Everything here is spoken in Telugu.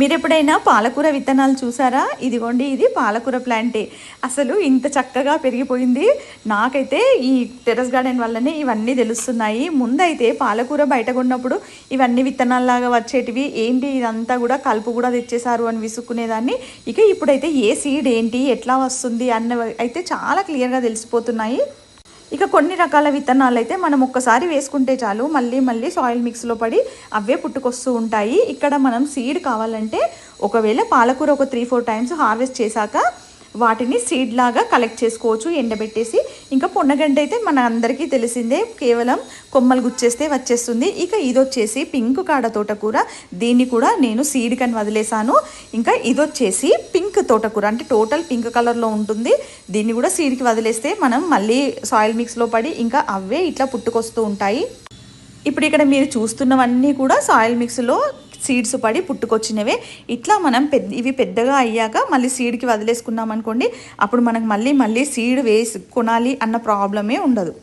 మీరు ఎప్పుడైనా పాలకూర విత్తనాలు చూసారా? ఇదిగోండి ఇది పాలకూర ప్లాంటే. అసలు ఇంత చక్కగా పెరిగిపోయింది. నాకైతే ఈ టెర్రస్ గార్డెన్ వల్లనే ఇవన్నీ తెలుస్తున్నాయి. ముందైతే పాలకూర బయట కొన్నప్పుడు ఇవన్నీ విత్తనాల్లాగా వచ్చేటివి. ఏంటి ఇదంతా కూడా కలుపు కూడా తెచ్చేశారు అని విసుక్కునేదాన్ని. ఇక ఇప్పుడైతే ఏ సీడ్ ఏంటి ఎట్లా వస్తుంది అన్న అయితే చాలా క్లియర్గా తెలిసిపోతున్నాయి. ఇక కొన్ని రకాల విత్తనాలు అయితే మనం ఒక్కసారి వేసుకుంటే చాలు. మళ్ళీ మళ్ళీ సాయిల్ మిక్స్లో పడి అవే పుట్టుకొస్తూ ఉంటాయి. ఇక్కడ మనం సీడ్ కావాలంటే ఒకవేళ పాలకూర ఒక త్రీ ఫోర్ టైమ్స్ హార్వెస్ట్ చేశాక వాటిని సీడ్ లాగా కలెక్ట్ చేసుకోవచ్చు ఎండబెట్టేసి. ఇంకా పొన్నగంట అయితే మన అందరికీ తెలిసిందే కేవలం కొమ్మలు గుచ్చేస్తే వచ్చేస్తుంది. ఇక ఇది వచ్చేసి పింక్ కాడ తోటకూర. దీన్ని కూడా నేను సీడ్ కని వదిలేసాను ఇంకా ఇది వచ్చేసి పింక్ తోటకూర. అంటే టోటల్ పింక్ కలర్లో ఉంటుంది. దీన్ని కూడా సీడ్కి వదిలేస్తే మనం మళ్ళీ సాయిల్ మిక్స్లో పడి ఇంకా అవే ఇట్లా పుట్టుకొస్తూ ఉంటాయి. ఇప్పుడు ఇక్కడ మీరు చూస్తున్నవన్నీ కూడా సాయిల్ మిక్స్లో సీడ్స్ పడి పుట్టుకొచ్చినవే. ఇట్లా మనం పెద్ద ఇవి పెద్దగా అయ్యాక మళ్ళీ సీడ్కి వదిలేసుకున్నాం అనుకోండి అప్పుడు మనకు మళ్ళీ మళ్ళీ సీడ్ వేసి కొనాలి అన్న ప్రాబ్లమే ఉండదు.